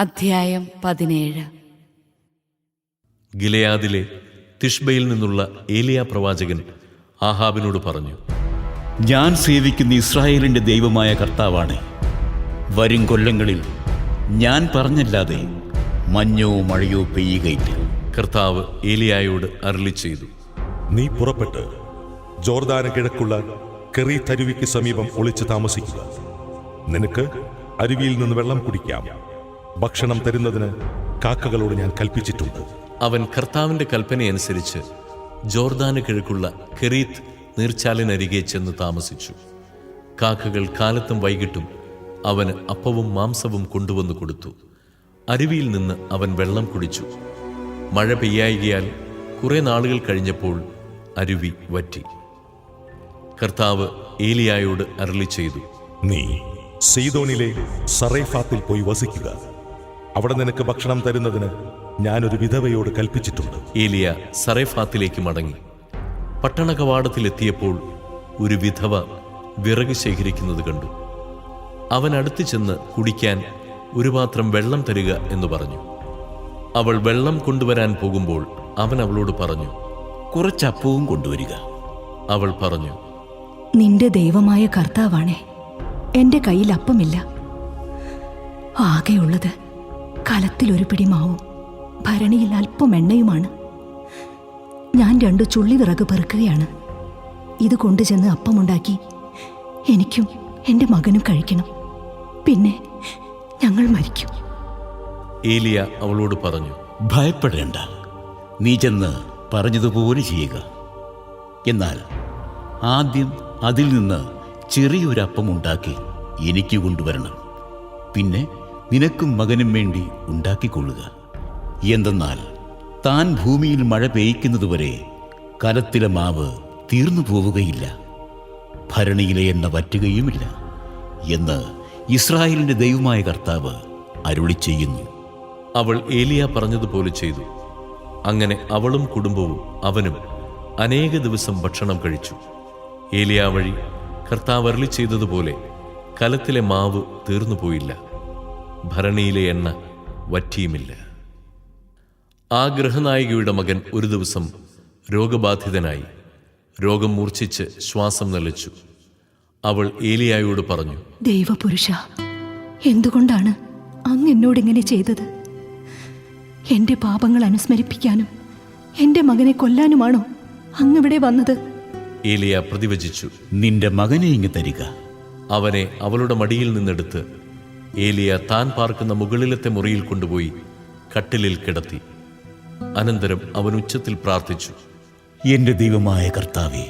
അധ്യായം പതിനേഴ്. ഗിലയാദിലെ തിഷ്ബയിൽ നിന്നുള്ള ഏലിയ പ്രവാചകൻ ആഹാബിനോട് പറഞ്ഞു ഞാൻ സേവിക്കുന്ന ഇസ്രായേലിന്റെ ദൈവമായ കർത്താവാണ്. വരും കൊല്ലങ്ങളിൽ ഞാൻ പറഞ്ഞല്ലാതെ മഞ്ഞോ മഴയോ പെയ്യുകയില്ല. കർത്താവ് ഏലിയായോട് അരളി ചെയ്തു നീ പുറപ്പെട്ട് ജോർദാന കിഴക്കുള്ള കെറി തരുവിക്ക് സമീപം ഒളിച്ചു താമസിക്കുക. നിനക്ക് അരുവിയിൽ നിന്ന് വെള്ളം കുടിക്കാം. ഭക്ഷണം തരുന്നതിന് കാക്കകളോട് ഞാൻ കൽപ്പിച്ചിട്ടുണ്ട്. അവൻ കർത്താവിന്റെ കൽപ്പനയനുസരിച്ച് ജോർദാന് കിഴക്കുള്ള കെറീത്ത് നീർച്ചാലിനരികെ ചെന്ന് താമസിച്ചു. കാക്കകൾ കാലത്തും വൈകിട്ടും അവന് അപ്പവും മാംസവും കൊണ്ടുവന്നു കൊടുത്തു. അരുവിയിൽ നിന്ന് അവൻ വെള്ളം കുടിച്ചു. മഴ പെയ്യായികയാൽ കുറെ നാളുകൾ കഴിഞ്ഞപ്പോൾ അരുവി വറ്റി. കർത്താവ് ഏലിയായോട് അരളി ചെയ്തു. നീ സെയ്തോനിലെ സറേഫാത്തിൽ പോയി വസിക്കുക. അവിടെ നിനക്ക് ഭക്ഷണം തരുന്നതിന് ഒരു വിധവയോട് കൽപ്പിച്ചിട്ടുണ്ട്. ഏലിയ സറേഫാത്തിലേക്ക് മടങ്ങി. പട്ടണ കവാടത്തിലെത്തിയപ്പോൾ ഒരു വിധവ വിറക് ശേഖരിക്കുന്നത് കണ്ടു. അവൻ അടുത്തു ചെന്ന് കുടിക്കാൻ ഒരു പാത്രം വെള്ളം തരിക എന്ന് പറഞ്ഞു. അവൾ വെള്ളം കൊണ്ടുവരാൻ പോകുമ്പോൾ അവൻ അവളോട് പറഞ്ഞു കുറച്ചപ്പവും കൊണ്ടുവരിക. അവൾ പറഞ്ഞു നിന്റെ ദൈവമായ കർത്താവാണേ. എന്റെ കയ്യിൽ അപ്പമില്ല. ആകെയുള്ളത് കലത്തിൽ ഒരു പിടി മാവും ഭരണിയിൽ അല്പം എണ്ണയുമാണ്. ഞാൻ രണ്ടു ചുള്ളി വിറക് പെറുക്കുകയാണ്. ഇത് കൊണ്ടുചെന്ന് അപ്പമുണ്ടാക്കി എനിക്കും എന്റെ മകനും കഴിക്കണം. പിന്നെ ഞങ്ങൾ മരിക്കും. ഏലിയ അവളോട് പറഞ്ഞു ഭയപ്പെടേണ്ട. നീ ചെന്ന് പറഞ്ഞതുപോലെ ചെയ്യുക. എന്നാൽ ആദ്യം അതിൽ നിന്ന് ചെറിയൊരപ്പം ഉണ്ടാക്കി എനിക്ക് കൊണ്ടുവരണം. പിന്നെ നിനക്കും മകനും വേണ്ടി ഉണ്ടാക്കിക്കൊള്ളുക. എന്തെന്നാൽ താൻ ഭൂമിയിൽ മഴ പെയ്ക്കുന്നതുവരെ കലത്തിലെ മാവ് തീർന്നു പോവുകയില്ല. ഭരണിയിലെ എണ്ണ വറ്റുകയുമില്ല എന്ന് ഇസ്രായേലിന്റെ ദൈവമായ കർത്താവ് അരുളി ചെയ്യുന്നു. അവൾ ഏലിയ പറഞ്ഞതുപോലെ ചെയ്തു. അങ്ങനെ അവളും കുടുംബവും അവനും അനേക ദിവസം ഭക്ഷണം കഴിച്ചു. ഏലിയ വഴി കർത്താവ് അരളി ചെയ്തതുപോലെ കലത്തിലെ മാവ് തീർന്നുപോയില്ല ഭരണിയിലെ എണ്ണ വറ്റിയുമില്ല. ആ ഗൃഹനായികയുടെ മകൻ ഒരു ദിവസം രോഗബാധിതനായി രോഗം മൂർച്ഛിച്ച് ശ്വാസം നിലച്ചു. അവൾ ഏലിയായോട് പറഞ്ഞു ദൈവപുരുഷ എന്തുകൊണ്ടാണ് അങ്ങ് എന്നോടിങ്ങനെ ചെയ്തത്? എന്റെ പാപങ്ങൾ അനുസ്മരിപ്പിക്കാനും എന്റെ മകനെ കൊല്ലാനുമാണോ അങ്ങിവിടെ വന്നത്? ഏലിയ പ്രതിവചിച്ചു നിന്റെ മകനെ ഇങ്ങ് തരിക. അവനെ അവളുടെ മടിയിൽ നിന്നെടുത്ത് ഏലിയ താൻ പാർക്കുന്ന മുകളിലത്തെ മുറിയിൽ കൊണ്ടുപോയി കട്ടിലിൽ കിടത്തി. അനന്തരം അവൻ ഉച്ചത്തിൽ പ്രാർത്ഥിച്ചു എന്റെ ദൈവമായ കർത്താവെ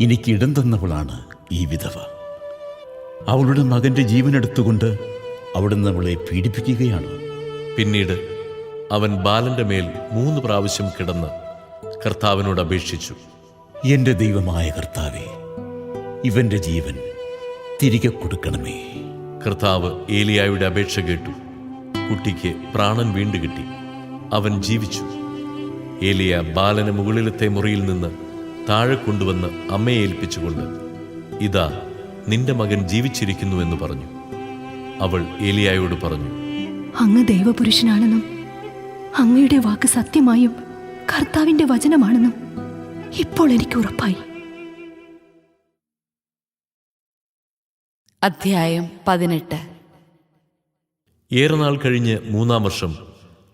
എനിക്ക് ഇടം തന്നവളാണ് ഈ വിധവ. അവളുടെ മകന്റെ ജീവനെടുത്തുകൊണ്ട് അവിടുന്ന് അവളെ പീഡിപ്പിക്കുകയാണ്. പിന്നീട് അവൻ ബാലന്റെ മേൽ മൂന്ന് പ്രാവശ്യം കിടന്ന് കർത്താവിനോട് അപേക്ഷിച്ചു എന്റെ ദൈവമായ കർത്താവെ ഇവന്റെ ജീവൻ തിരികെ കൊടുക്കണമേ. കർത്താവ് ഏലിയായുടെ അപേക്ഷ കേട്ടു. കുട്ടിക്ക് പ്രാണൻ വീണ്ടു കിട്ടി. അവൻ ജീവിച്ചു. ഏലിയ ബാലന് മുകളിലത്തെ മുറിയിൽ നിന്ന് താഴെ കൊണ്ടുവന്ന് അമ്മയെ ഏൽപ്പിച്ചുകൊണ്ട് ഇതാ നിന്റെ മകൻ ജീവിച്ചിരിക്കുന്നു എന്ന് പറഞ്ഞു. അവൾ ഏലിയായോട് പറഞ്ഞു അങ്ങ് ദൈവപുരുഷനാണെന്നും അങ്ങയുടെ വാക്ക് സത്യമായും കർത്താവിന്റെ വചനമാണെന്നും ഇപ്പോൾ എനിക്ക് ഉറപ്പായി. അധ്യായം പതിനെട്ട്. ഏറെ നാൾ കഴിഞ്ഞ് മൂന്നാം വർഷം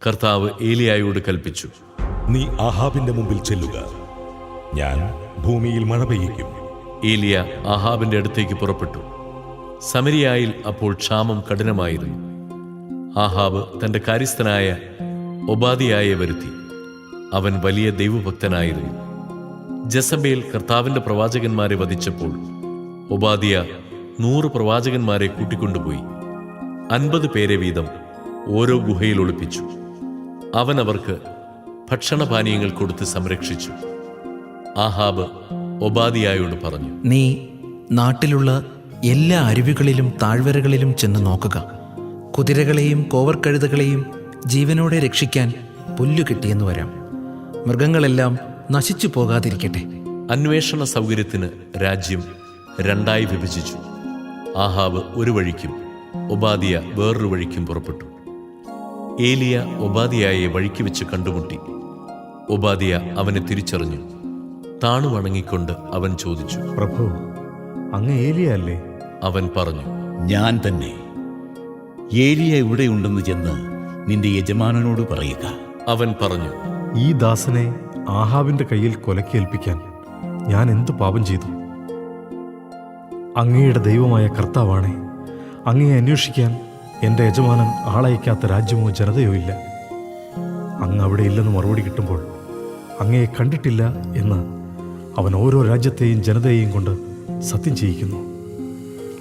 കർത്താവ് ഏലിയായോട് കൽപ്പിച്ചു. നീ ആഹാബിന്റെ മുമ്പിൽ ചെല്ലുക. ഞാൻ ഭൂമിയിൽ മഴ പെയ്യിക്കും. ഏലിയ ആഹാബിന്റെ അടുത്തേക്ക് പുറപ്പെട്ടു. സമരിയായിൽ അപ്പോൾ ക്ഷാമം കഠിനമായിരുന്നു. ആഹാബ് തന്റെ കാര്യസ്ഥനായ ഒബാദിയായെ വരുത്തി. അവൻ വലിയ ദൈവഭക്തനായിരുന്നു. ജസബേൽ കർത്താവിന്റെ പ്രവാചകന്മാരെ വധിച്ചപ്പോൾ ഒബാദിയ നൂറ് പ്രവാചകന്മാരെ കൂട്ടിക്കൊണ്ടുപോയി. അൻപത് പേരെ വീതം ഓരോ ഗുഹയിൽ ഒളിപ്പിച്ചു. അവൻ അവർക്ക് ഭക്ഷണപാനീയങ്ങൾ കൊടുത്ത് സംരക്ഷിച്ചു. ആഹാബ് ഒബാദിയായോട് പറഞ്ഞു നീ നാട്ടിലുള്ള എല്ലാ അരുവികളിലും താഴ്വരകളിലും ചെന്ന് നോക്കുക. കുതിരകളെയും കോവർക്കഴുതകളെയും ജീവനോടെ രക്ഷിക്കാൻ പുല്ലു കിട്ടിയെന്ന് വരാം. മൃഗങ്ങളെല്ലാം നശിച്ചു പോകാതിരിക്കട്ടെ. അന്വേഷണ സൗകര്യത്തിന് രാജ്യം രണ്ടായി വിഭജിച്ചു. ആഹാബ് ഒരു വഴിക്കും ഒബാദിയ വേറൊരു വഴിക്കും പുറപ്പെട്ടു. ഏലിയ ഒബാദിയായെ വഴിക്ക് വെച്ച് കണ്ടുമുട്ടി. ഒബാദിയ അവനെ തിരിച്ചറിഞ്ഞു. താണു വണങ്ങിക്കൊണ്ട് അവൻ ചോദിച്ചു പ്രഭു അങ്ങ് ഏലിയ അല്ലേ? അവൻ പറഞ്ഞു ഞാൻ തന്നെ. ഏലിയ ഇവിടെയുണ്ടെന്ന് ചെന്ന് നിന്റെ യജമാനനോട് പറയുക. അവൻ പറഞ്ഞു ഈ ദാസനെ ആഹാബിന്റെ കയ്യിൽ കൊലക്കേൽപ്പിക്കാൻ ഞാൻ എന്തു പാപം ചെയ്തു? അങ്ങയുടെ ദൈവമായ കർത്താവാണ്. അങ്ങയെ അന്വേഷിക്കാൻ എന്റെ യജമാനൻ ആളയക്കാത്ത രാജ്യമോ ജനതയോ ഇല്ല. അങ്ങ് അവിടെ ഇല്ലെന്ന് മറുപടി കിട്ടുമ്പോൾ അങ്ങയെ കണ്ടിട്ടില്ല എന്ന് അവൻ ഓരോ രാജ്യത്തെയും ജനതയെയും കൊണ്ട് സത്യം ചെയ്യിക്കുന്നു.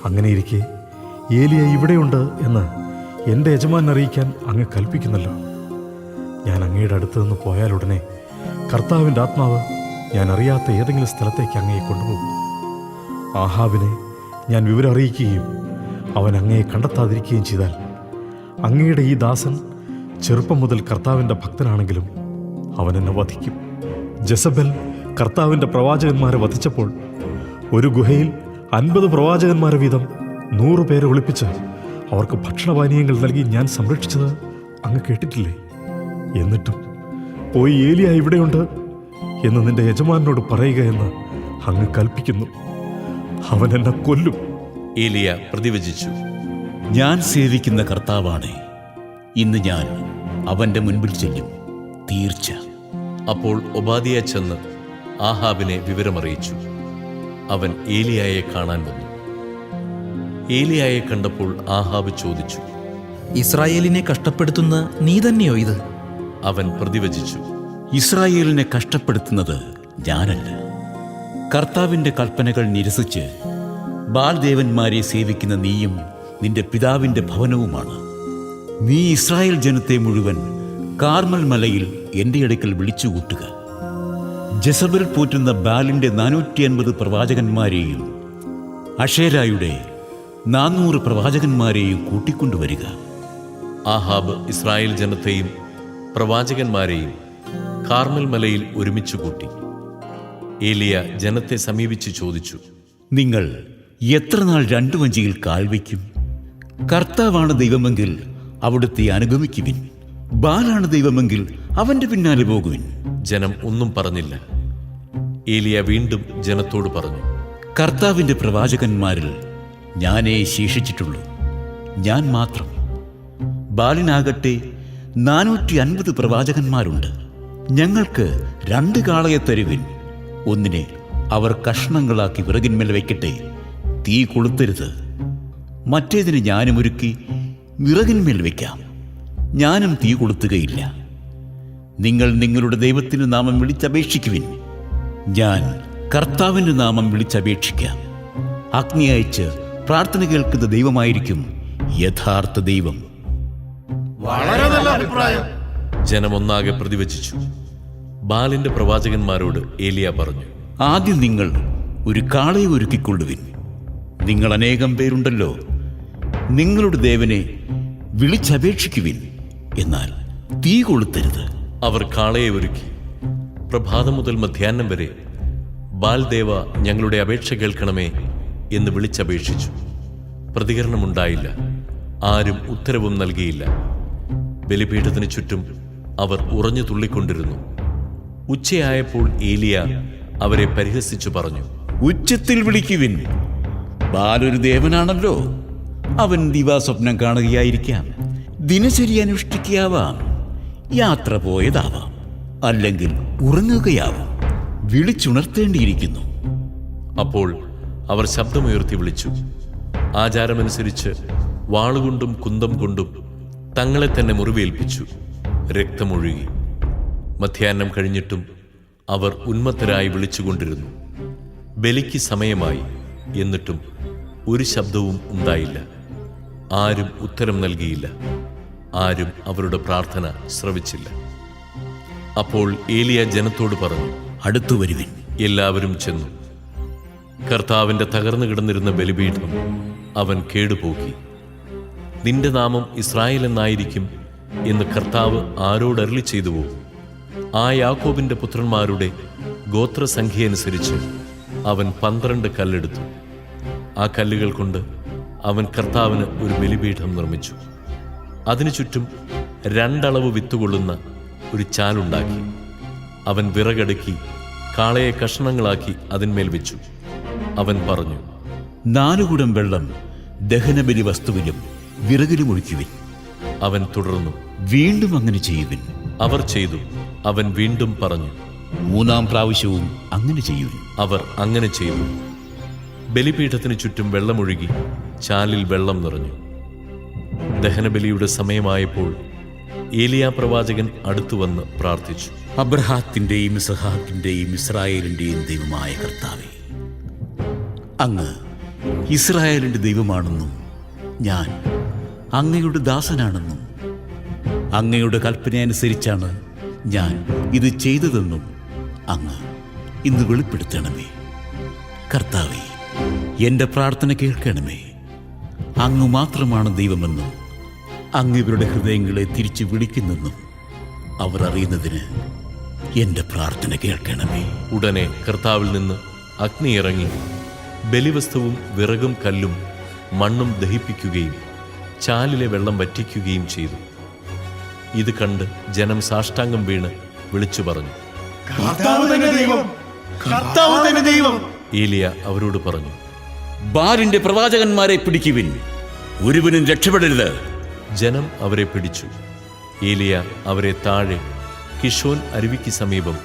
അങ്ങനെയിരിക്കെ ഏലിയ ഇവിടെയുണ്ട് എന്ന് എന്റെ യജമാനൻ അറിയിക്കാൻ അങ്ങ് കൽപ്പിക്കുന്നല്ലോ. ഞാൻ അങ്ങയുടെ അടുത്ത് നിന്ന് പോയാലുടനെ കർത്താവിന്റെ ആത്മാവ് ഞാൻ അറിയാത്ത ഏതെങ്കിലും സ്ഥലത്തേക്ക് അങ്ങയെ കൊണ്ടുപോകും. ആഹാബിനെ ഞാൻ വിവരം അറിയിക്കുകയും അവൻ അങ്ങയെ കണ്ടെത്താതിരിക്കുകയും ചെയ്താൽ അങ്ങയുടെ ഈ ദാസൻ ചെറുപ്പം മുതൽ കർത്താവിന്റെ ഭക്തനാണെങ്കിലും അവൻ എന്നെ വധിക്കും. ജസബൽ കർത്താവിന്റെ പ്രവാചകന്മാരെ വധിച്ചപ്പോൾ ഒരു ഗുഹയിൽ അൻപത് പ്രവാചകന്മാരെ വീതം നൂറു പേരെ ഒളിപ്പിച്ച് അവർക്ക് ഭക്ഷണപാനീയങ്ങൾ നൽകി ഞാൻ സംരക്ഷിച്ചത് അങ്ങ് കേട്ടിട്ടില്ലേ? എന്നിട്ടും പോയി ഏലിയ ഇവിടെയുണ്ട് എന്ന് നിന്റെ യജമാനോട് പറയുക എന്ന് അങ്ങ് കൽപ്പിക്കുന്നു. അവൻ എന്നെ കൊല്ലും. ഏലിയ പ്രതിവചിച്ചു. ഞാൻ സേവിക്കുന്ന കർത്താവാണ് ഇന്ന് ഞാൻ അവന്റെ മുൻപിൽ ചെല്ലും തീർച്ച. അപ്പോൾ ഒബാദിയ ചെന്ന് ആഹാബിനെ വിവരമറിയിച്ചു. അവൻ ഏലിയായെ കാണാൻ വന്നു. ഏലിയായെ കണ്ടപ്പോൾ ആഹാബ് ചോദിച്ചു ഇസ്രായേലിനെ കഷ്ടപ്പെടുത്തുന്ന നീ തന്നെയോ ഇത്? അവൻ പ്രതിവചിച്ചു ഇസ്രായേലിനെ കഷ്ടപ്പെടുത്തുന്നത് ഞാനല്ല. കർത്താവിന്റെ കൽപ്പനകൾ നിരസിച്ച് ബാൽദേവന്മാരെ സേവിക്കുന്ന നീയും നിന്റെ പിതാവിന്റെ ഭവനവുമാണ്. നീ ഇസ്രായേൽ ജനത്തെ മുഴുവൻ കാർമൽ മലയിൽ എന്റെ അടുക്കൽ വിളിച്ചുകൂട്ടുക. ജസബൽ പോറ്റുന്ന ബാലിന്റെ നാനൂറ്റി അൻപത് പ്രവാചകന്മാരെയും അഷേരായുടെ നാനൂറ് പ്രവാചകന്മാരെയും കൂട്ടിക്കൊണ്ടുവരിക. ആഹാബ് ഇസ്രായേൽ ജനത്തെയും പ്രവാചകന്മാരെയും കാർമൽ മലയിൽ ഒരുമിച്ച് കൂട്ടി ഏലിയ ജനത്തെ സമീപിച്ച് ചോദിച്ചു നിങ്ങൾ എത്ര നാൾ രണ്ടു വഞ്ചിയിൽ കാൽവയ്ക്കും കർത്താവാണ് ദൈവമെങ്കിൽ അവിടുത്തെ അനുഗമിക്കുവിൻ. ബാലാണ് ദൈവമെങ്കിൽ അവന്റെ പിന്നാലെ പോകുവിൻ. ജനം ഒന്നും പറഞ്ഞില്ല. ഏലിയ വീണ്ടും ജനത്തോട് പറഞ്ഞു കർത്താവിന്റെ പ്രവാചകന്മാരിൽ ഞാനേ ശേഷിച്ചിട്ടുള്ളൂ. ഞാൻ മാത്രം. ബാലിനാകട്ടെ നാനൂറ്റി അൻപത് പ്രവാചകന്മാരുണ്ട്. ഞങ്ങൾക്ക് രണ്ട് കാളയെ തരുവിൻ. ഒന്നിനെ അവർ കഷ്ണങ്ങളാക്കി വിറകിന്മേൽ വയ്ക്കട്ടെ. തീ കൊളുത്തരുത്. മറ്റേതിന് ഞാനും ഒരുക്കി വിറകിന്മേൽ വയ്ക്കാം. ഞാനും തീ കൊളുത്തുകയില്ല. നിങ്ങൾ നിങ്ങളുടെ ദൈവത്തിന് നാമം വിളിച്ചപേക്ഷിക്കുവിൻ. ഞാൻ കർത്താവിന്റെ നാമം വിളിച്ചപേക്ഷിക്കാം. അഗ്നി അയച്ച് പ്രാർത്ഥന കേൾക്കുന്ന ദൈവമായിരിക്കും യഥാർത്ഥ ദൈവം. വളരെ നല്ല അഭിപ്രായം. ജനമൊന്നാകെ പ്രതിവചിച്ചു. ബാലിന്റെ പ്രവാചകന്മാരോട് ഏലിയ പറഞ്ഞു ആദ്യം നിങ്ങൾ ഒരു കാളയെ ഒരുക്കിക്കൊള്ളുവിൻ. നിങ്ങൾ അനേകം പേരുണ്ടല്ലോ. നിങ്ങളുടെ ദേവനെ വിളിച്ചപേക്ഷിക്കുവിൻ. എന്നാൽ തീ കൊളുത്തരുത്. അവർ കാളയെ ഒരുക്കി. പ്രഭാതം മുതൽ മധ്യാഹ്നം വരെ ബാൽദേവ ഞങ്ങളുടെ അപേക്ഷ കേൾക്കണമേ എന്ന് വിളിച്ചപേക്ഷിച്ചു. പ്രതികരണമുണ്ടായില്ല ആരും ഉത്തരവും നൽകിയില്ല. ബലിപീഠത്തിന് ചുറ്റും അവർ ഉറഞ്ഞു തുള്ളിക്കൊണ്ടിരുന്നു. ഉച്ചയായപ്പോൾ ഏലിയ അവരെ പരിഹസിച്ചു പറഞ്ഞു ഉച്ചത്തിൽ വിളിക്കുവിൻ. ബാലൊരു ദേവനാണല്ലോ. അവൻ ദിവാസ്വപ്നം കാണുകയായിരിക്കാം. ദിനചര്യ അനുഷ്ഠിക്കാവാം യാത്ര പോയതാവാം. അല്ലെങ്കിൽ ഉറങ്ങുകയാവാം. വിളിച്ചുണർത്തേണ്ടിയിരിക്കുന്നു. അപ്പോൾ അവർ ശബ്ദമുയർത്തി വിളിച്ചു ആചാരമനുസരിച്ച് വാളുകൊണ്ടും കുന്തം കൊണ്ടും തങ്ങളെ തന്നെ മുറിവേൽപ്പിച്ചു. രക്തമൊഴുകി. മധ്യാഹ്നം കഴിഞ്ഞിട്ടും അവർ ഉന്മത്തരായി വിളിച്ചുകൊണ്ടിരുന്നു. ബലിക്ക് സമയമായി എന്നിട്ടും ഒരു ശബ്ദവും ഉണ്ടായില്ല. ആരും ഉത്തരം നൽകിയില്ല. ആരും അവരുടെ പ്രാർത്ഥന ശ്രവിച്ചില്ല. അപ്പോൾ ഏലിയ ജനത്തോട് പറഞ്ഞു അടുത്തു വരുവിൻ. എല്ലാവരും ചെന്നു. കർത്താവിന്റെ തകർന്നു കിടന്നിരുന്ന ബലിപീഠം അവൻ കേടുപോക്കി. നിന്റെ നാമം ഇസ്രായേൽ എന്നായിരിക്കും എന്ന് കർത്താവ് ആരോടരുളി ചെയ്തു ചെയ്തുവോ? ആ യാക്കോബിന്റെ പുത്രന്മാരുടെ ഗോത്രസംഖ്യയനുസരിച്ച് അവൻ പന്ത്രണ്ട് കല്ലെടുത്തു. ആ കല്ലുകൾ കൊണ്ട് അവൻ കർത്താവിന് ഒരു ബലിപീഠം നിർമ്മിച്ചു. അതിനു ചുറ്റും രണ്ടളവ് വിത്തുകൊള്ളുന്ന ഒരു ചാലുണ്ടാക്കി. അവൻ വിറകടുക്കി കാളയെ കഷ്ണങ്ങളാക്കി അതിന്മേൽ വെച്ചു. അവൻ പറഞ്ഞു നാലുകുടം വെള്ളം ദഹനബലി വസ്തുവിലും വിറകിലും ഒഴിക്കുവിൻ അവൻ തുടർന്നു വീണ്ടും അങ്ങനെ ചെയ്യുവിൻ. അവർ ചെയ്തു. അവൻ വീണ്ടും പറഞ്ഞു മൂന്നാം പ്രാവശ്യവും അങ്ങനെ ചെയ്യൂ അവർ അങ്ങനെ ചെയ്തു. ബലിപീഠത്തിന് ചുറ്റും വെള്ളമൊഴുകി ചാലിൽ വെള്ളം നിറഞ്ഞു. ദഹനബലിയുടെ സമയമായപ്പോൾ ഏലിയ പ്രവാചകൻ അടുത്തുവന്ന് പ്രാർത്ഥിച്ചു. അബ്രഹാത്തിന്റെയും ഇസഹാക്കിന്റെയും ഇസ്രായേലിന്റെയും ദൈവമായ കർത്താവെ അങ്ങ് ഇസ്രായേലിന്റെ ദൈവമാണെന്നും ഞാൻ അങ്ങയുടെ ദാസനാണെന്നും അങ്ങയുടെ കൽപ്പനയനുസരിച്ചാണ് ഞാൻ ഇത് ചെയ്തതെന്നും അങ്ങ് ഇന്ന് വെളിപ്പെടുത്തണമേ. കർത്താവെ എന്റെ പ്രാർത്ഥന കേൾക്കണമേ. അങ്ങ് മാത്രമാണ് ദൈവമെന്നും അങ്ങ് ഇവരുടെ ഹൃദയങ്ങളെ തിരിച്ചു വിളിക്കുന്നെന്നും അവർ അറിയുന്നതിന് എന്റെ പ്രാർത്ഥന കേൾക്കണമേ. ഉടനെ കർത്താവിൽ നിന്ന് അഗ്നി ഇറങ്ങി ബലിവസ്തുവും വിറകും കല്ലും മണ്ണും ദഹിപ്പിക്കുകയും ചാലിലെ വെള്ളം വറ്റിക്കുകയും ചെയ്തു. ഇത് കണ്ട് ജനം സാഷ്ടാംഗം വീണ് വിളിച്ചു പറഞ്ഞു. ഏലിയ അവരോട് പറഞ്ഞു ബാലിന്റെ പ്രവാചകന്മാരെ പിടിക്കുവിൻ. ഒരുവനും രക്ഷപ്പെടരുത്. ജനം അവരെ പിടിച്ചു. ഏലിയ അവരെ താഴെ കിഷോൻ അരുവിക്ക് സമീപം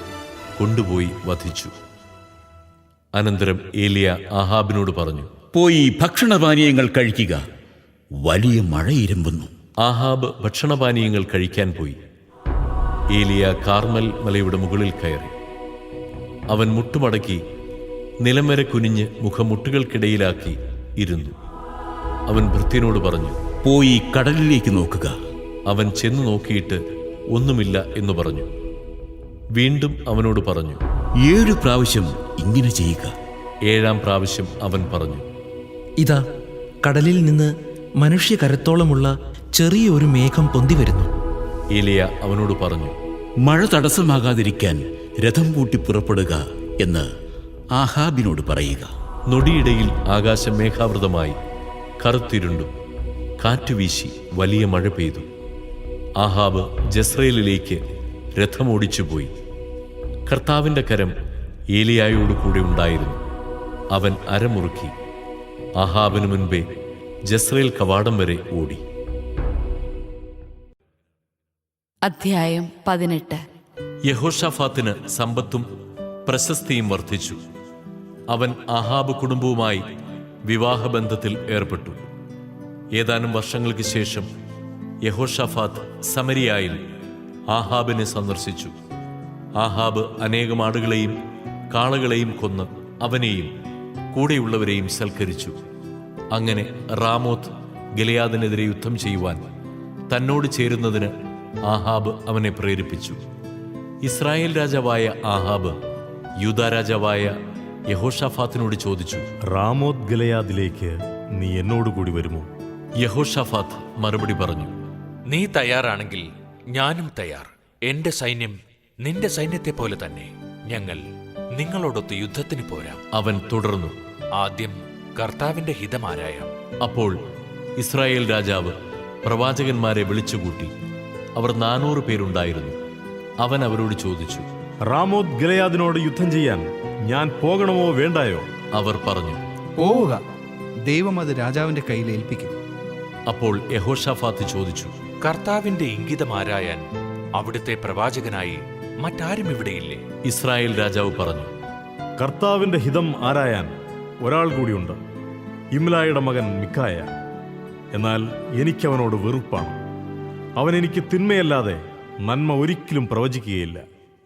കൊണ്ടുപോയി വധിച്ചു. അനന്തരം ഏലിയ ആഹാബിനോട് പറഞ്ഞു പോയി ഭക്ഷണപാനീയങ്ങൾ കഴിക്കുക. വലിയ മഴ ഇരമ്പുന്നു. ആഹാബ് ഭക്ഷണപാനീയങ്ങൾ കഴിക്കാൻ പോയി. ഏലിയ കാർമൽ മലയുടെ മുകളിൽ കയറി. അവൻ മുട്ടുമടക്കി നിലം വരെ കുനിഞ്ഞ് മുഖമുട്ടുകൾക്കിടയിലാക്കി ഇരുന്നു. അവൻ ഭൃത്യനോട് പറഞ്ഞു പോയി കടലിലേക്ക് നോക്കുക. അവൻ ചെന്നു നോക്കിയിട്ട് ഒന്നുമില്ല എന്ന് പറഞ്ഞു. വീണ്ടും അവനോട് പറഞ്ഞു ഏഴ് പ്രാവശ്യം ഇങ്ങനെ ചെയ്യുക. ഏഴാം പ്രാവശ്യം അവൻ പറഞ്ഞു ഇതാ കടലിൽ നിന്ന് മനുഷ്യകരത്തോളമുള്ള ചെറിയൊരു മേഘം പൊന്തി വരുന്നു. ഏലിയ അവനോട് പറഞ്ഞു മഴ തടസ്സമാകാതിരിക്കാൻ രഥം പൂട്ടി പുറപ്പെടുക എന്ന് ആഹാബിനോട് പറയുക. നൊടിയിടയിൽ ആകാശം മേഘാവൃതമായി കറുത്തിരുണ്ടു കാറ്റുവീശി വലിയ മഴ പെയ്തു. ആഹാബ് ജസ്രയേലിലേക്ക് രഥമോടിച്ചുപോയി. കർത്താവിന്റെ കരം ഏലിയായോട് കൂടെ ഉണ്ടായിരുന്നു. അവൻ അരമുറുക്കി ആഹാബിനു മുൻപേ ജസ്രയേൽ കവാടം വരെ ഓടി. അധ്യായം പതിനെട്ട്. യഹോഷഫാത്തിന് സമ്പത്തും പ്രശസ്തിയും വർദ്ധിച്ചു. അവൻ അഹാബ് കുടുംബവുമായി വിവാഹബന്ധത്തിൽ ഏർപ്പെട്ടു. ഏതാനും വർഷങ്ങൾക്ക് ശേഷം യഹോഷഫാത്ത് സമരിയായിൽ ആഹാബിനെ സന്ദർശിച്ചു. ആഹാബ് അനേകം ആടുകളെയും കാളകളെയും കൊന്ന് അവനെയും കൂടെയുള്ളവരെയും സൽക്കരിച്ചു. അങ്ങനെ റാമോത്ത് ഗലയാദിനെതിരെ യുദ്ധം ചെയ്യുവാൻ തന്നോട് ചേരുന്നതിന് ആഹാബ് അവനെ പ്രേരിപ്പിച്ചു. ഇസ്രായേൽ രാജാവായ ആഹാബ് യൂത രാജാവായ യഹോഷാഫാത്തിനോട് ചോദിച്ചു റാമോത് ഗലയാദിലേക്ക് നീ എന്നോടുകൂടി വരുമോ? യഹോഷാഫാത്ത് മറുപടി പറഞ്ഞു നീ തയ്യാറാണെങ്കിൽ ഞാനും തയ്യാർ. എന്റെ സൈന്യം നിന്റെ സൈന്യത്തെ പോലെ തന്നെ. ഞങ്ങൾ നിങ്ങളോടൊത്ത് യുദ്ധത്തിന് പോരാം. അവൻ തുടർന്നു ആദ്യം കർത്താവിന്റെ ഹിതമാരായ അപ്പോൾ ഇസ്രായേൽ രാജാവ് പ്രവാചകന്മാരെ വിളിച്ചുകൂട്ടി അവർ നാനൂറ് പേരുണ്ടായിരുന്നു. അവൻ അവരോട് ചോദിച്ചു റാമോത് ഗലയാദിനോട് യുദ്ധം ചെയ്യാൻ ഞാൻ പോകണമോ വേണ്ടായോ? അവർ പറഞ്ഞു പോവുക. ദൈവം അത് രാജാവിന്റെ കയ്യിൽ ഏൽപ്പിക്കും. അപ്പോൾ യഹോഷാഫാത്ത് ചോദിച്ചു കർത്താവിന്റെ ഇംഗിതമാരായാൻ അവിടുത്തെ പ്രവാചകനായി മറ്റാരും ഇവിടെയില്ലേ? ഇസ്രായേൽ രാജാവ് പറഞ്ഞു കർത്താവിന്റെ ഹിതം ആരായാൻ ഒരാൾ കൂടിയുണ്ട് ഇമ്ലായുടെ മകൻ മിക്കായ എന്നാൽ എനിക്കവനോട് വെറുപ്പാണ്. അവൻ എനിക്ക് തിന്മയല്ലാതെ നന്മ ഒരിക്കലും പ്രവചിക്കുകയില്ല.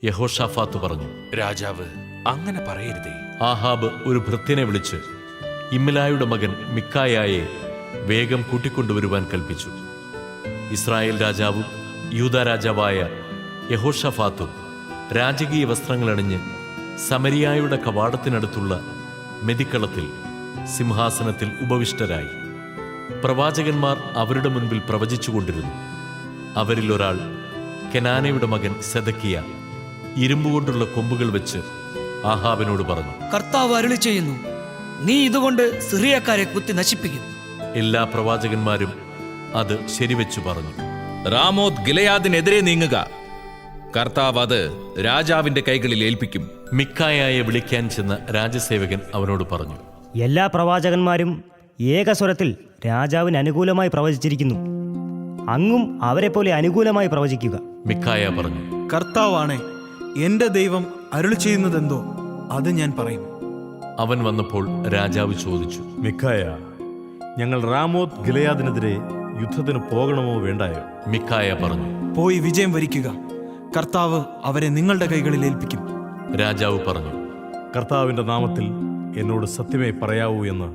യഹോഷാഫാത്ത് പറഞ്ഞു രാജാവ് അങ്ങനെ പറയരുതേ. ആഹാബ് ഒരു ഭൃത്യനെ വിളിച്ച് ഇമ്മലായുടെ മകൻ മിക്കായായെ വേഗം കൂട്ടിക്കൊണ്ടുവരുവാൻ കൽപ്പിച്ചു. ഇസ്രായേൽ രാജാവും യൂത രാജാവായ യഹോഷഫാത്തും രാജകീയ വസ്ത്രങ്ങളണിഞ്ഞ് സമരിയായുടെ കവാടത്തിനടുത്തുള്ള മെതിക്കളത്തിൽ സിംഹാസനത്തിൽ ഉപവിഷ്ടരായി. പ്രവാചകന്മാർ അവരുടെ മുൻപിൽ പ്രവചിച്ചുകൊണ്ടിരുന്നു. അവരിൽ ഒരാൾ കെനാനയുടെ മകൻ സെതക്കിയ ഇരുമ്പുകൊണ്ടുള്ള കൊമ്പുകൾ വെച്ച് ആഹാബിനോട് പറഞ്ഞു കർത്താവ് അരുളി ചെയ്യുന്നു നീ ഇതുകൊണ്ട് സിറിയക്കാരെ കുത്തി നശിപ്പിക്കും. എല്ലാ പ്രവാചകന്മാരും അത് ശരിവെച്ചു പറഞ്ഞു. റാമോത് ഗിലയാദിനെതിരെ നീങ്ങുക. കർത്താവ് അത് രാജാവിന്റെ കൈകളിൽ ഏൽപ്പിക്കും. മിക്കായായെ വിളിക്കാൻ ചെന്ന രാജസേവകൻ അവനോട് പറഞ്ഞു എല്ലാ പ്രവാചകന്മാരും ഏകസ്വരത്തിൽ രാജാവിന് അനുകൂലമായി പ്രവചിച്ചിരിക്കുന്നു. അങ്ങും അവരെപ്പോലെ അനുകൂലമായി പ്രവചിക്കുക. മിക്കായ പറഞ്ഞു കർത്താവാണേ എന്റെ ദൈവം അരുളി ചെയ്യുന്നതെന്തോ അത് ഞാൻ പറയും. അവൻ വന്നപ്പോൾ രാജാവ് ചോദിച്ചു മിക്കായ ഞങ്ങൾ റാമോത്ത് ഗിലയാദിനെതിരെ യുദ്ധത്തിന് പോകണമോ വേണ്ടായോ? മിക്കായ പറഞ്ഞു പോയി വിജയം വരിക്കുക. കർത്താവ് അവരെ നിങ്ങളുടെ കൈകളിൽ ഏൽപ്പിക്കും. രാജാവ് പറഞ്ഞു കർത്താവിന്റെ നാമത്തിൽ എന്നോട് സത്യമേ പറയാവൂ എന്ന്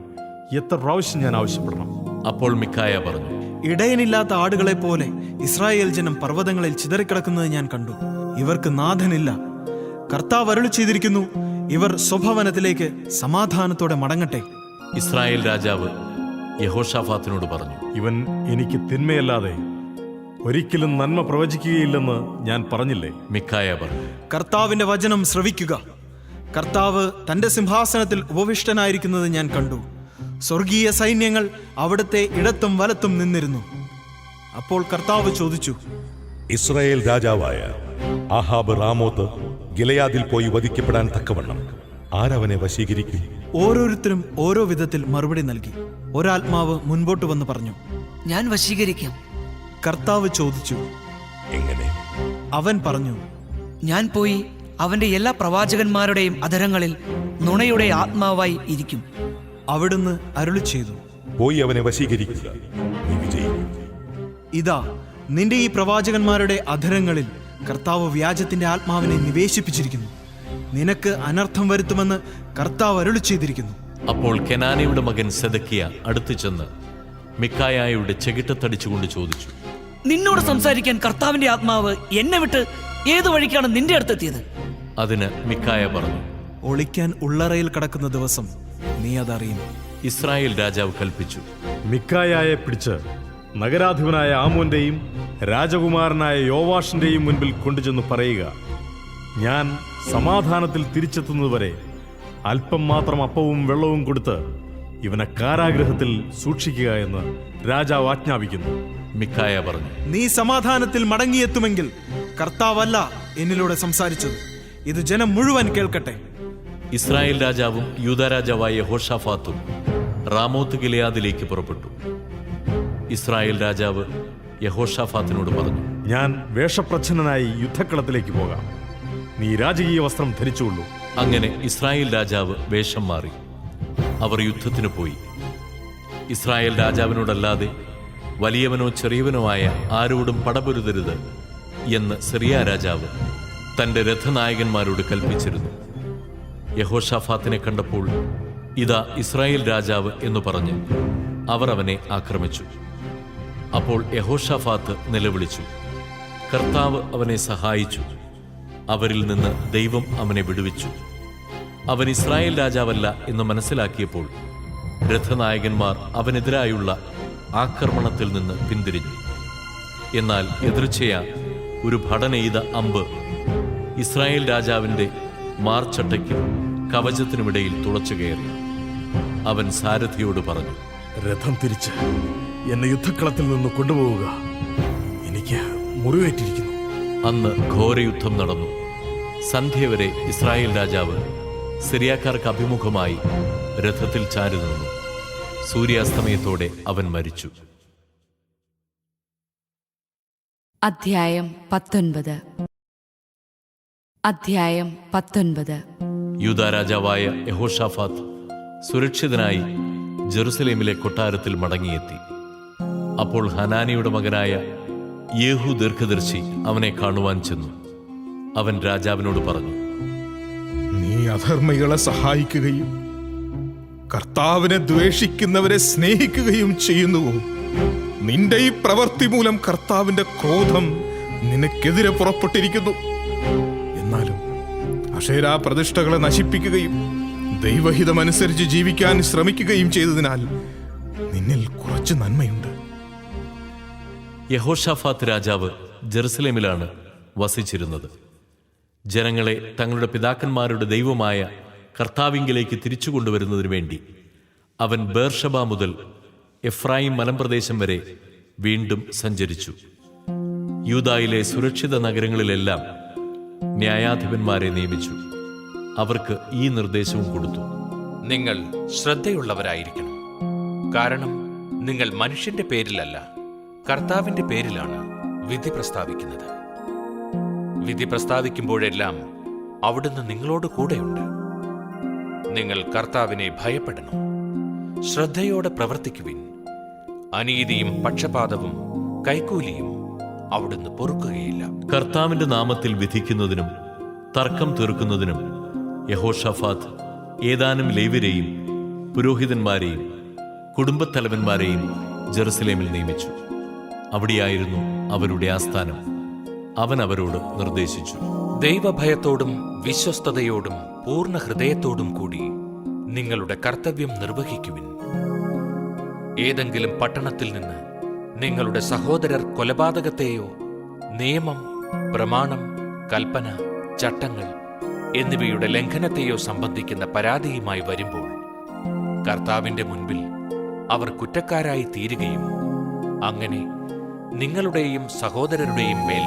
എത്ര പ്രാവശ്യം ഞാൻ ആവശ്യപ്പെടണം. അപ്പോൾ മിക്കായ പറഞ്ഞു ഇടയനില്ലാത്ത ആടുകളെ പോലെ ഇസ്രായേൽ ജനം പർവതങ്ങളിൽ ചിതറിക്കിടക്കുന്നത് ഞാൻ കണ്ടു. ഇവർക്ക് നാഥനില്ല. കർത്താവ് അരുളി ചെയ്തിരിക്കുന്നു ഇവർ സ്വഭവനത്തിലേക്ക് സമാധാനത്തോടെ മടങ്ങട്ടെ. ഇസ്രായേൽ രാജാവ് യഹോഷാഫാത്തിനോട് പറഞ്ഞു ഇവൻ എനിക്ക് തിന്മയല്ലാതെ ഒരിക്കലും നന്മ പ്രവചിക്കുകയില്ലെന്ന് ഞാൻ പറഞ്ഞില്ലേ? മിക്കായ പറഞ്ഞു കർത്താവിന്റെ വചനം ശ്രവിക്കുക. കർത്താവ് തന്റെ സിംഹാസനത്തിൽ ഉപവിഷ്ടനായിരിക്കുന്നത് ഞാൻ കണ്ടു. സ്വർഗീയ സൈന്യങ്ങൾ അവിടുത്തെ ഇടത്തും വലത്തും നിന്നിരുന്നു. അപ്പോൾ കർത്താവ് ചോദിച്ചു ഇസ്രായേൽ രാജാവായ ആഹാബ് റാമോത്ത് ഗിലയാദിൽ പോയി വധിക്കപ്പെടാൻ തക്കവണ്ണം ആരവനെ വശീകരിക്കും? ഓരോരുത്തരും ഓരോ വിധത്തിൽ മറുപടി നൽകി. ഒരാത്മാവ് മുൻപോട്ട് വന്ന് പറഞ്ഞു ഞാൻ വശീകരിക്കാം. കർത്താവ് ചോദിച്ചു എങ്ങനെ? അവൻ പറഞ്ഞു ഞാൻ പോയി അവന്റെ എല്ലാ പ്രവാചകന്മാരുടെയും അധരങ്ങളിൽ നുണയുടെ ആത്മാവായി ഇരിക്കും. അവിടുന്ന് അരുളി ചെയ്തു. പോയി അവനെ വശീകരിക്കുക. നീ വിജയിക്കും ഇതാ നിന്റെ ഈ പ്രവാചകന്മാരുടെ അധരങ്ങളിൽ കർത്താവ് വ്യാജത്തിന്റെ ആത്മാവിനെ നിവേശിപ്പിച്ചിരിക്കുന്നു. നിനക്ക് അനർത്ഥം വരുത്തുമെന്ന് കർത്താവ് അരുളി ചെയ്തിരിക്കുന്നു. അപ്പോൾ കെനാനയുടെ മകൻ സെദക്കിയ അടുത്തു ചെന്ന് മിക്കായായുടെ ചെകിട്ടത്തടിച്ചുകൊണ്ട് ചോദിച്ചു നിന്നോട് സംസാരിക്കാൻ കർത്താവിന്റെ ആത്മാവ് എന്നെ വിട്ട് ഏതു വഴിക്കാണ് നിന്റെ അടുത്തെത്തിയത്? അതിന് മിക്കായ പറഞ്ഞു ഒളിക്കാൻ ഉള്ളറയിൽ കടക്കുന്ന ദിവസം നീ അതറിയും ഇസ്രായേൽ രാജാവ് കൽപ്പിച്ചു. മിക്കായായെ പിടിച്ച് നഗരാധിപനായ ആമോന്റെയും രാജകുമാരനായ യോവാഷിന്റെയും മുൻപിൽ കൊണ്ടുചെന്ന് പറയുക ഞാൻ സമാധാനത്തിൽ തിരിച്ചെത്തുന്നതുവരെ അല്പം മാത്രം അപ്പവും വെള്ളവും കൊടുത്ത് ഇവനെ കാരാഗ്രഹത്തിൽ സൂക്ഷിക്കുക എന്ന് രാജാവ് ആജ്ഞാപിക്കുന്നു. മിക്കായ പറഞ്ഞു നീ സമാധാനത്തിൽ മടങ്ങിയെത്തുമെങ്കിൽ കർത്താവല്ല എന്നിലൂടെ സംസാരിച്ചത്. ഇത് ജനം മുഴുവൻ കേൾക്കട്ടെ. ഇസ്രായേൽ രാജാവും യൂത രാജാവായ ഹോഷാഫാത്തും റാമോത്ത് ഗിലയാദിലേക്ക് പുറപ്പെട്ടു. ഇസ്രായേൽ രാജാവ് യഹോഷാഫാത്തിനോട് പറഞ്ഞു ഞാൻ വേഷപ്രച്ഛന്നനായി യുദ്ധക്കളത്തിലേക്ക് പോകാം. നീ രാജകീയ വസ്ത്രം ധരിച്ചുകൊള്ളൂ. അങ്ങനെ ഇസ്രായേൽ രാജാവ് വേഷം മാറി. അവർ യുദ്ധത്തിന് പോയി. ഇസ്രായേൽ രാജാവിനോടല്ലാതെ വലിയവനോ ചെറിയവനോ ആയ ആരോടും പടപൊരുതരുത് എന്ന് സിറിയ രാജാവ് തന്റെ രഥനായകന്മാരോട് കൽപ്പിച്ചിരുന്നു. യഹോഷാഫാത്തിനെ കണ്ടപ്പോൾ ഇതാ ഇസ്രായേൽ രാജാവ് എന്ന് പറഞ്ഞ് അവർ അവനെ ആക്രമിച്ചു. അപ്പോൾ യഹോഷാഫാത്ത് നിലവിളിച്ചു. കർത്താവ് അവനെ സഹായിച്ചു. അവരിൽ നിന്ന് ദൈവം അവനെ വിടുവിച്ചു. അവൻ ഇസ്രായേൽ രാജാവല്ല എന്ന് മനസ്സിലാക്കിയപ്പോൾ രഥനായകന്മാർ അവനെതിരായുള്ള ആക്രമണത്തിൽ നിന്ന് പിന്തിരിഞ്ഞു. എന്നാൽ എതിർച്ചയ ഒരു ഭടനെയ്ത അമ്പ് ഇസ്രായേൽ രാജാവിന്റെ മാർച്ചട്ടയ്ക്കും കവചത്തിനുമിടയിൽ തുളച്ചു കയറി. അവൻ സാരഥിയോട് പറഞ്ഞു രഥം തിരിച്ച് എന്നെ യുദ്ധക്കളത്തിൽ നിന്ന് കൊണ്ടുപോവുക. എനിക്ക് മുറിവേറ്റിരിക്കുന്നു. അന്ന് ഘോരയുദ്ധം നടന്നു. സന്ധ്യ വരെ ഇസ്രായേൽ രാജാവ് സിറിയാക്കാർക്ക് അഭിമുഖമായി രഥത്തിൽ ചാരി നിന്നു. സൂര്യാസ്തമയത്തോടെ അവൻ മരിച്ചു. അധ്യായം പത്തൊൻപത്. അധ്യായം പത്തൊൻപത്. യൂത രാജാവായ യഹോഷാഫാത്ത് സുരക്ഷിതനായി ജെറുസലേമിലെ കൊട്ടാരത്തിൽ മടങ്ങിയെത്തി. അപ്പോൾ ഹനാനിയുടെ മകനായ യേഹു ദീർഘദർശി അവനെ കാണുവാൻ ചെന്നു. അവൻ രാജാവിനോട് പറഞ്ഞു നീ അധർമ്മികളെ സഹായിക്കുകയും കർത്താവിനെ ദ്വേഷിക്കുന്നവരെ സ്നേഹിക്കുകയും ചെയ്യുന്നുവോ? നിന്റെ ഈ പ്രവൃത്തി മൂലം കർത്താവിന്റെ ക്രോധം നിനക്കെതിരെ പുറപ്പെട്ടിരിക്കുന്നു. അക്ഷേരാ പ്രതിഷ്ഠകളെ നശിപ്പിക്കുകയും ദൈവഹിതമനുസരിച്ച് ജീവിക്കാൻ ശ്രമിക്കുകയും ചെയ്തതിനാൽ നിന്നിൽ കുറച്ച് നന്മയുണ്ട്. യഹോഷാഫാത്ത് രാജാവ് ജെറുസലേമിലാണ് വസിച്ചിരുന്നത്. ജനങ്ങളെ തങ്ങളുടെ പിതാക്കന്മാരുടെ ദൈവമായ കർത്താവിങ്കിലേക്ക് തിരിച്ചു കൊണ്ടുവരുന്നതിനു വേണ്ടി അവൻ ബേർഷബ മുതൽ എഫ്രായിം മലമ്പ്രദേശം വരെ വീണ്ടും സഞ്ചരിച്ചു. യൂതായിലെ സുരക്ഷിത നഗരങ്ങളിലെല്ലാം ന്യായാധിപന്മാരെ നിയമിച്ചു. അവർക്ക് ഈ നിർദ്ദേശവും കൊടുത്തു. നിങ്ങൾ ശ്രദ്ധയുള്ളവരായിരിക്കണം. കാരണം നിങ്ങൾ മനുഷ്യന്റെ പേരിലല്ല കർത്താവിന്റെ പേരിലാണ് വിധി പ്രസ്താവിക്കുന്നത്. വിധി പ്രസ്താവിക്കുമ്പോഴെല്ലാം അവിടുന്ന് നിങ്ങളോട് കൂടെയുണ്ട്. നിങ്ങൾ കർത്താവിനെ ഭയപ്പെടണം. ശ്രദ്ധയോടെ പ്രവർത്തിക്കുവിൻ. അനീതിയും പക്ഷപാതവും കൈക്കൂലിയും അവിടുന്ന് പൊറുക്കുകയില്ല. കർത്താവിന്റെ നാമത്തിൽ വിധിക്കുന്നതിനും തർക്കം തീർക്കുന്നതിനും യഹോഷഫാത്ത് ഏതാനും ലേവ്യരെയും പുരോഹിതന്മാരെയും കുടുംബത്തലവന്മാരെയും ജെറുസലേമിൽ നിയമിച്ചു. അവിടെയായിരുന്നു അവരുടെ ആസ്ഥാനം. അവൻ അവരോട് നിർദ്ദേശിച്ചു. ദൈവഭയത്തോടും വിശ്വസ്തയോടും പൂർണ ഹൃദയത്തോടും കൂടി നിങ്ങളുടെ കർത്തവ്യം നിർവഹിക്കുവിൻ. ഏതെങ്കിലും പട്ടണത്തിൽ നിന്ന് നിങ്ങളുടെ സഹോദരർ കൊലപാതകത്തെയോ നിയമം പ്രമാണം കൽപ്പന ചട്ടങ്ങൾ എന്നിവയുടെ ലംഘനത്തെയോ സംബന്ധിക്കുന്ന പരാതിയുമായി വരുമ്പോൾ കർത്താവിന്റെ മുൻപിൽ അവർ കുറ്റക്കാരായി തീരുകയും അങ്ങനെ നിങ്ങളുടെയും സഹോദരരുടെയും മേൽ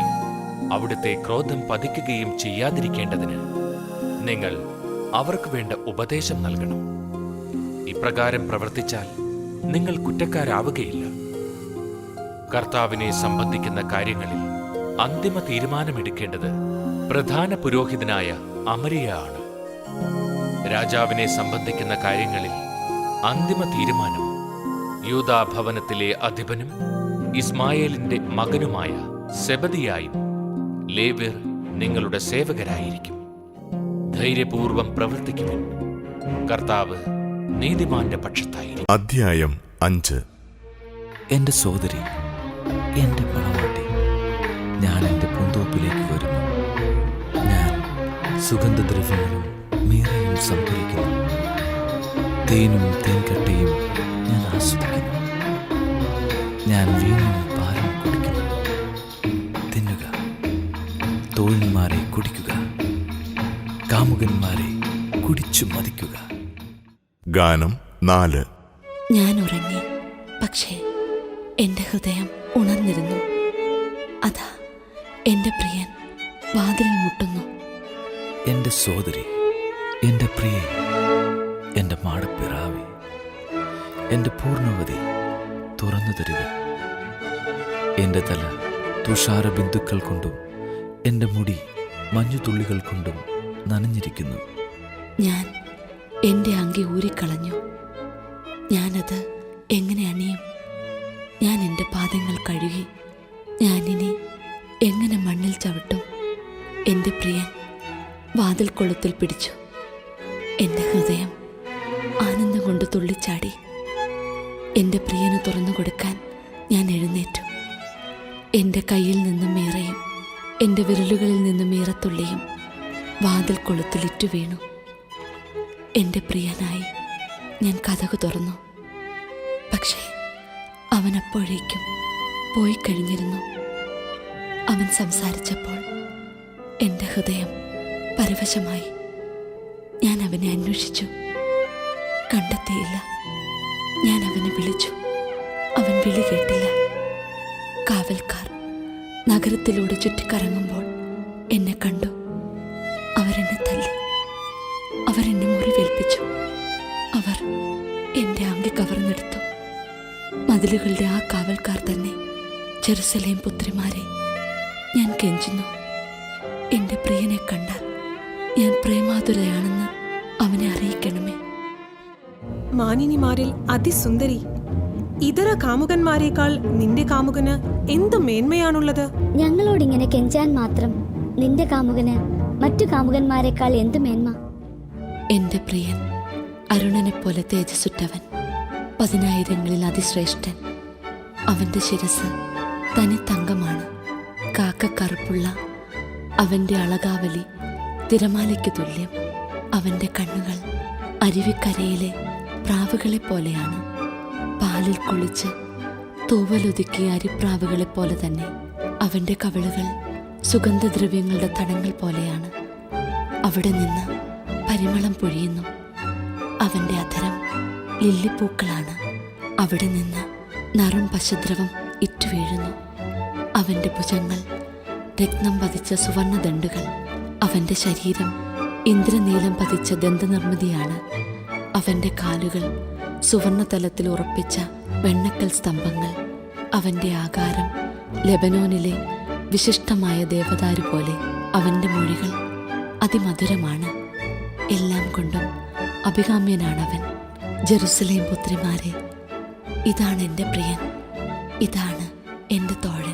അവിടുത്തെ ക്രോധം പതിക്കുകയും ചെയ്യാതിരിക്കേണ്ടതിന് നിങ്ങൾ അവർക്ക് വേണ്ട ഉപദേശം നൽകണം. ഇപ്രകാരം പ്രവർത്തിച്ചാൽ നിങ്ങൾ കുറ്റക്കാരാവുകയില്ല. കർത്താവിനെ സംബന്ധിക്കുന്ന കാര്യങ്ങളിൽ അന്തിമ തീരുമാനമെടുക്കേണ്ടത് പ്രധാന പുരോഹിതനായ അമരിയ ആണ് രാജാവിനെ സംബന്ധിക്കുന്ന കാര്യങ്ങളിൽ അന്തിമ തീരുമാനം യൂതാഭവനത്തിലെ അധിപനും ഇസ്മായേലിന്റെ മകനുമായ സെബദിയായും ലേവ്യർ നിങ്ങളുടെ സേവകരായിരിക്കും. ധൈര്യപൂർവം പ്രവർത്തിക്കുവിൻ. കർത്താവ് നീതിമാന്റെ പക്ഷത്തായി അധ്യായം അഞ്ച്. എന്റെ സോദരി എന്റെ പണമാട്ടി. ഞാൻ എന്റെ പൂന്തോപ്പിലേക്ക് വരുന്നു. ഞാൻ സുഗന്ധദ്രവ്യങ്ങളും മീറയും സംഭരിക്കുന്നു. തേനും തേൻകട്ടയും ഞാൻ ആസ്വദിക്കുന്നു. ഞാൻ വീണ്ടും പാലും കുടിക്കുന്നു. തിന്നുക. തോഴന്മാരെ കുടിക്കുക. കാമുകന്മാരെ കുടിച്ചു മതിക്കുക. ഗാനം നാല്. ഞാൻ ഉറങ്ങി. പക്ഷേ എന്റെ ഹൃദയം ഉണർന്നിരുന്നു. അതാ എന്റെ പ്രിയൻ വാതിലിൽ മുട്ടുന്നു. എന്റെ സോദരി എന്റെ പ്രിയ എന്റെ മാടപ്പിറാവി എന്റെ പൂർണവതി തുറന്നു തരിക. എന്റെ തല തുഷാര ബിന്ദുക്കൾ കൊണ്ടും എന്റെ മുടി മഞ്ഞുതുള്ളികൾ കൊണ്ടും നനഞ്ഞിരിക്കുന്നു. ഞാൻ എന്റെ അങ്കി ഊരിക്കളഞ്ഞു. ഞാനത് എങ്ങനെ അണിയും? ഞാൻ എന്റെ പാദങ്ങൾ കഴുകി. ഞാനിനി എങ്ങനെ മണ്ണിൽ ചവിട്ടും? എന്റെ പ്രിയൻ വാതിൽ കൊളുത്തിൽ പിടിച്ചു. എന്റെ ഹൃദയം ആനന്ദം കൊണ്ട് തുള്ളിച്ചാടി. എന്റെ പ്രിയന് തുറന്നു കൊടുക്കാൻ ഞാൻ എഴുന്നേറ്റു. എന്റെ കയ്യിൽ നിന്നും മീറയും എന്റെ വിരലുകളിൽ നിന്നും മീറത്തുള്ളിയും വാതിൽ കൊളുത്തിലിറ്റു വീണു. എന്റെ പ്രിയനായി ഞാൻ കഥകു തുറന്നു. പക്ഷേ അവൻ പോയി കഴിഞ്ഞിരുന്നു. അവൻ സംസാരിച്ചപ്പോൾ എന്റെ ഹൃദയം പരവശമായി ഞാൻ അവനെ അന്വേഷിച്ചു. കണ്ടെത്തിയില്ല. ഞാൻ അവനെ വിളിച്ചു. അവൻ വിളി കേട്ടില്ല. കാവൽക്കാർ നഗരത്തിലൂടെ ചുറ്റിക്കറങ്ങുമ്പോൾ എന്നെ കണ്ടു. അവരെന്നെ തല്ലി. അവരെന്നെ മുറിവേൽപ്പിച്ചു. അവർ എന്റെ അങ്കി കവർന്നെടുത്തു. മതിലുകളുടെ ആ കാവൽക്കാർ തന്നെ ചെറുസലേം പുത്രിമാരെ ഞാൻ കെഞ്ചുന്നു. എന്റെ പ്രിയനെ കണ്ടാൽ ഞാൻ പ്രേമാതുരയാണെന്ന് അവനെ അറിയിക്കണമേ. മാനിനിമാരിൽ അതിസുന്ദരി ഇതര കാമുകന്മാരെക്കാൾ നിന്റെ കാമുകന് എന്ത് മേന്മയാണുള്ളത്? ഞങ്ങളോട് ഇങ്ങനെ കെഞ്ചാൻ മാത്രം നിന്റെ കാമുകന് മറ്റു കാമുകന്മാരെക്കാൾ എന്ത് മേന്മ? എന്റെ പ്രിയൻ അരുണനെ പോലെ തേജസ്സുറ്റവൻ. പതിനായിരങ്ങളിൽ അതിശ്രേഷ്ഠൻ. അവന്റെ ശിരസ് തനി തങ്കമാണ്. കാക്കക്കറുപ്പുള്ള അവന്റെ അളകാവലി തിരമാലയ്ക്ക് തുല്യം. അവന്റെ കണ്ണുകൾ അരുവിക്കരയിലെ പ്രാവുകളെ പോലെയാണ് പാലിൽ കുളിച്ച് തൂവലൊതുക്കിയ അരിപ്രാവുകളെ പോലെ തന്നെ അവന്റെ കവിളുകൾ സുഗന്ധദ്രവ്യങ്ങളുടെ തടങ്ങൾ പോലെയാണ്. അവിടെ നിന്ന് പരിമളം പൊഴിയുന്നു. അവന്റെ അധരം ലില്ലിപ്പൂക്കളാണ് അവിടെ നിന്ന് നറും പശദ്രവം ഇറ്റുവീഴുന്നു അവന്റെ ഭുജങ്ങൾ രത്നം പതിച്ച സുവർണദണ്ടുകൾ അവന്റെ ശരീരം ഇന്ദ്രനീലം പതിച്ച ദന്തനിർമ്മിതിയാണ്. അവന്റെ കാലുകൾ സുവർണതലത്തിൽ ഉറപ്പിച്ച വെണ്ണക്കൽ സ്തംഭങ്ങൾ. അവന്റെ ആകാരം ലെബനോനിലെ വിശിഷ്ടമായ ദേവദാരു പോലെ അവന്റെ മൊഴികൾ അതിമധുരമാണ്. എല്ലാം കൊണ്ടും അഭികാമ്യനാണവൻ. ജെറുസലേം പുത്രിമാരെ ഇതാണ് എന്റെ പ്രിയൻ. ഇതാണ് എന്റെ തോഴൻ.